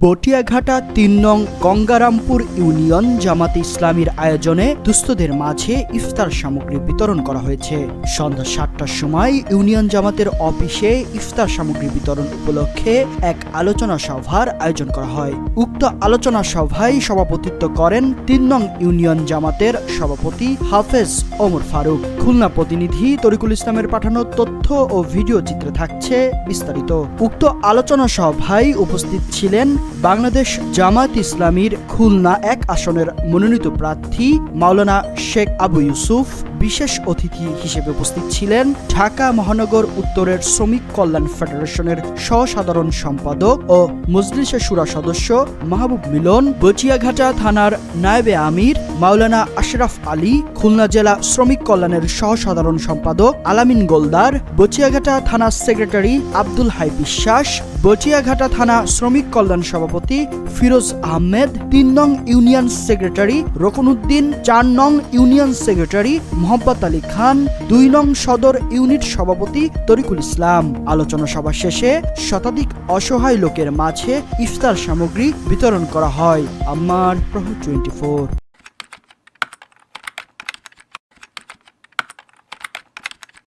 পটিয়াঘাটা তিন নং গঙ্গারামপুর ইউনিয়ন জামাত ইসলামীর আয়োজনে দুস্থদের মাঝে ইফতার সামগ্রী বিতরণ করা হয়েছে। সন্ধ্যা সাতটার সময় ইউনিয়ন জামাতের অফিসে ইফতার সামগ্রী বিতরণ উপলক্ষে এক আলোচনা সভার আয়োজন করা হয়। উক্ত আলোচনা সভায় সভাপতিত্ব করেন তিন নং ইউনিয়ন জামাতের সভাপতি হাফেজ ওমর ফারুক। খুলনা প্রতিনিধি তরিকুল ইসলামের পাঠানো তথ্য ও ভিডিও চিত্রে থাকছে বিস্তারিত। উক্ত আলোচনা সভায় উপস্থিত ছিলেন বাংলাদেশ জামাত ইসলামীর খুলনা এক আসনের মনোনীত প্রার্থী মাওলানা শেখ আবু ইউসুফ বিশেষ অতিথি হিসেবে উপস্থিত ছিলেন ঢাকা মহানগর উত্তরের শ্রমিক কল্যাণ ফেডারেশনের সহসাধারণ সম্পাদক ও মজলিসের সুরা সদস্য মাহবুব মিলন, বচিয়াঘাটা থানার নায়েবে আমির মাওলানা আশরাফ আলী, খুলনা জেলা শ্রমিক কল্যাণের সহসাধারণ সম্পাদক আলামিন গোলদার, বচিয়াঘাটা থানা সেক্রেটারি আব্দুল হাই বিশ্বাস, বচিয়াঘাটা থানা শ্রমিক কল্যাণ সভাপতি ফিরোজ আহমেদ, তিন নং ইউনিয়ন সেক্রেটারি রকনউদ্দিন চার নং ইউনিয়ন সেক্রেটারি মোহাম্মদ আলী খান, দুই নং সদর ইউনিট সভাপতি তরিকুল ইসলাম। আলোচনা সভা শেষে শতাধিক অসহায় লোকের মাঝে ইফতার সামগ্রী বিতরণ করা হয়। আমার প্রহ টোয়েন্টি